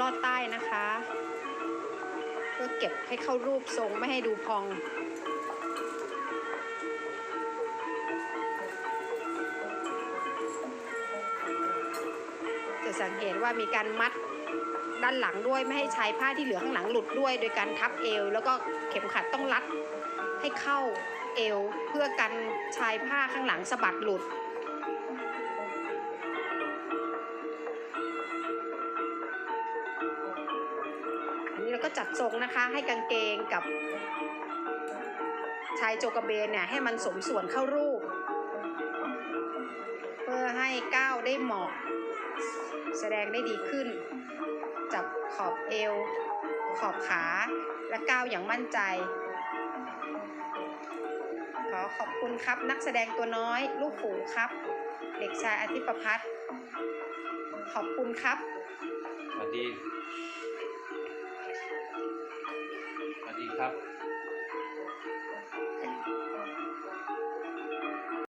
ลอดใต้นะคะ เพื่อเก็บให้เข้ารูปทรงไม่ให้ดูพอง จะสังเกตว่ามีการมัดด้านหลังด้วยไม่ให้ชายผ้าที่เหลือข้างหลังหลุดด้วย โดยการทับเอว แล้วก็เข็มขัดต้องรัดให้เข้าเอว เพื่อกันชายผ้าข้างหลังสะบัดหลุด อันนี้เราก็จัดทรงนะคะ ให้กางเกงกับชายโจกระเบนเนี่ยให้มันสมส่วนเข้ารูป เพื่อให้ก้าวได้เหมาะ แสดงได้ดีขึ้น จับขอบเอว ขอบขาและก้าวอย่างมั่นใจ ขอขอบคุณครับนักแสดงตัวน้อย ลูกฝูครับ เด็กชายอาทิตย์ประพัฒน์ขอบคุณครับสวัสดี ครับ